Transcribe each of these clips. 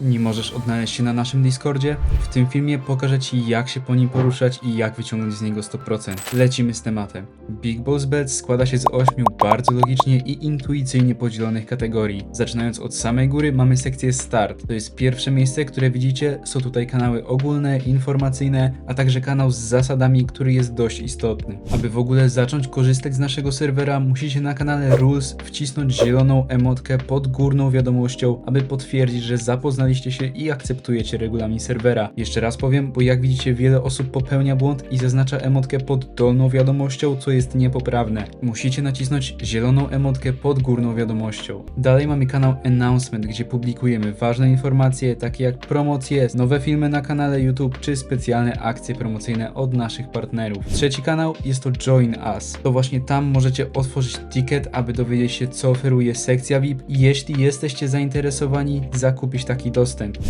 Nie możesz odnaleźć się na naszym Discordzie? W tym filmie pokażę Ci jak się po nim poruszać i jak wyciągnąć z niego 100%. Lecimy z tematem. Big Boss Bet składa się z 8 bardzo logicznie i intuicyjnie podzielonych kategorii. Zaczynając od samej góry mamy sekcję Start. To jest pierwsze miejsce, które widzicie. Są tutaj kanały ogólne, informacyjne, a także kanał z zasadami, który jest dość istotny. Aby w ogóle zacząć korzystać z naszego serwera, musicie na kanale Rules wcisnąć zieloną emotkę pod górną wiadomością, aby potwierdzić, że się i akceptujecie regulamin serwera. Jeszcze raz powiem, bo jak widzicie wiele osób popełnia błąd i zaznacza emotkę pod dolną wiadomością, co jest niepoprawne. Musicie nacisnąć zieloną emotkę pod górną wiadomością. Dalej mamy kanał Announcement, gdzie publikujemy ważne informacje, takie jak promocje, nowe filmy na kanale YouTube czy specjalne akcje promocyjne od naszych partnerów. Trzeci kanał jest to Join Us. To właśnie tam możecie otworzyć ticket, aby dowiedzieć się, co oferuje sekcja VIP i jeśli jesteście zainteresowani, zakupić taki dostęp.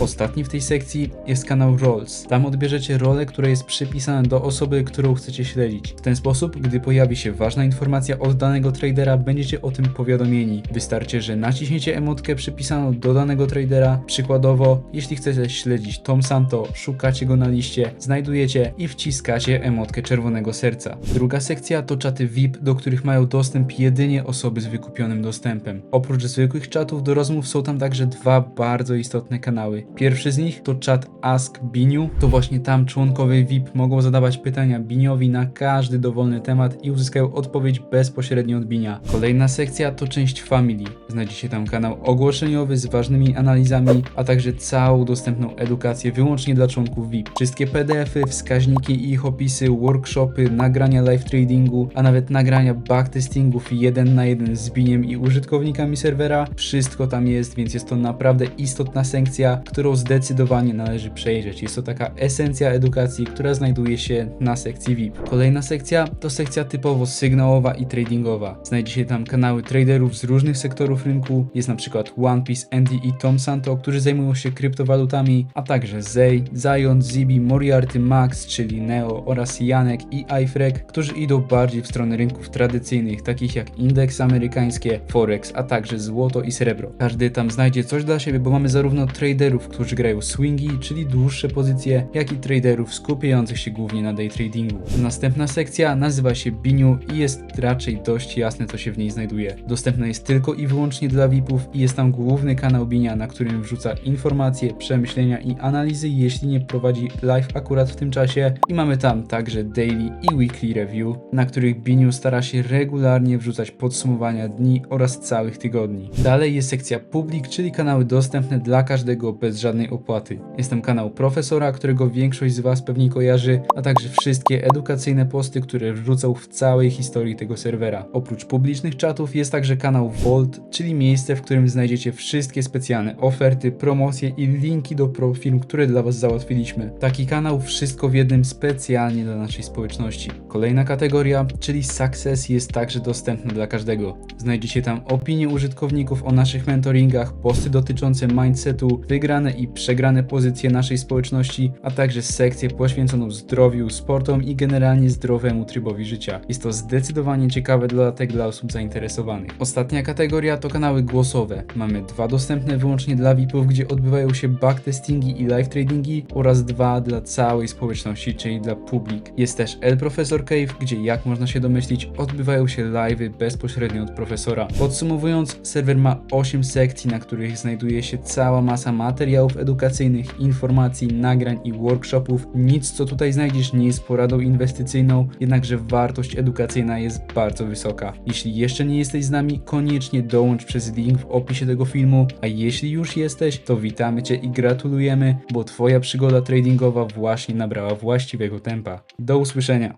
Ostatni w tej sekcji jest kanał Rolls. Tam odbierzecie rolę, która jest przypisana do osoby, którą chcecie śledzić. W ten sposób, gdy pojawi się ważna informacja od danego tradera, będziecie o tym powiadomieni. Wystarczy, że naciśniecie emotkę przypisaną do danego tradera. Przykładowo, jeśli chcecie śledzić Tom Santo, szukacie go na liście, znajdujecie i wciskacie emotkę czerwonego serca. Druga sekcja to czaty VIP, do których mają dostęp jedynie osoby z wykupionym dostępem. Oprócz zwykłych czatów do rozmów są tam także dwa bardzo istotne kanały. Pierwszy z nich to czat Ask Biniu. To właśnie tam członkowie VIP mogą zadawać pytania Biniowi na każdy dowolny temat i uzyskają odpowiedź bezpośrednio od Binia. Kolejna sekcja to część Family. Znajdziecie tam kanał ogłoszeniowy z ważnymi analizami, a także całą dostępną edukację wyłącznie dla członków VIP. Wszystkie PDFy, wskaźniki i ich opisy, workshopy, nagrania live tradingu, a nawet nagrania backtestingów jeden na jeden z Biniem i użytkownikami serwera. Wszystko tam jest, więc jest to naprawdę istotna sekcja, którą zdecydowanie należy przejrzeć. Jest to taka esencja edukacji, która znajduje się na sekcji VIP. Kolejna sekcja to sekcja typowo sygnałowa i tradingowa. Znajdziecie tam kanały traderów z różnych sektorów rynku. Jest na przykład One Piece, Andy i Tom Santo, którzy zajmują się kryptowalutami, a także Zay, Zion, Zibi, Moriarty, Max, czyli Neo oraz Janek i iFrek, którzy idą bardziej w stronę rynków tradycyjnych, takich jak indeks amerykańskie, forex, a także złoto i srebro. Każdy tam znajdzie coś dla siebie, bo mamy zarówno traderów, którzy grają swingi, czyli dłuższe pozycje, jak i traderów skupiających się głównie na day tradingu. Następna sekcja nazywa się Biniu i jest raczej dość jasne, co się w niej znajduje. Dostępna jest tylko i wyłącznie dla VIPów i jest tam główny kanał Binia, na którym wrzuca informacje, przemyślenia i analizy, jeśli nie prowadzi live akurat w tym czasie. I mamy tam także daily i weekly review, na których Biniu stara się regularnie wrzucać podsumowania dni oraz całych tygodni. Dalej jest sekcja public, czyli kanały dostępne dla każdego bez żadnej opłaty. Jest tam kanał profesora, którego większość z Was pewnie kojarzy, a także wszystkie edukacyjne posty, które wrzucał w całej historii tego serwera. Oprócz publicznych czatów jest także kanał Vault, czyli miejsce, w którym znajdziecie wszystkie specjalne oferty, promocje i linki do profilm, które dla Was załatwiliśmy. Taki kanał wszystko w jednym specjalnie dla naszej społeczności. Kolejna kategoria, czyli Success jest także dostępna dla każdego. Znajdziecie tam opinie użytkowników o naszych mentoringach, posty dotyczące mindsetu, wygrane i przegrane pozycje naszej społeczności, a także sekcję poświęconą zdrowiu, sportom i generalnie zdrowemu trybowi życia. Jest to zdecydowanie ciekawy dodatek dla osób zainteresowanych. Ostatnia kategoria to kanały głosowe. Mamy dwa dostępne wyłącznie dla VIPów, gdzie odbywają się backtestingi i live tradingi oraz dwa dla całej społeczności, czyli dla public. Jest też El Professor Cave, gdzie jak można się domyślić, odbywają się live'y bezpośrednio od profesora. Podsumowując, serwer ma 8 sekcji, na których znajduje się cała masa materiałów edukacyjnych, informacji, nagrań i workshopów. Nic co tutaj znajdziesz nie jest poradą inwestycyjną, jednakże wartość edukacyjna jest bardzo wysoka. Jeśli jeszcze nie jesteś z nami, koniecznie dołącz przez link w opisie tego filmu, a jeśli już jesteś, to witamy Cię i gratulujemy, bo Twoja przygoda tradingowa właśnie nabrała właściwego tempa. Do usłyszenia.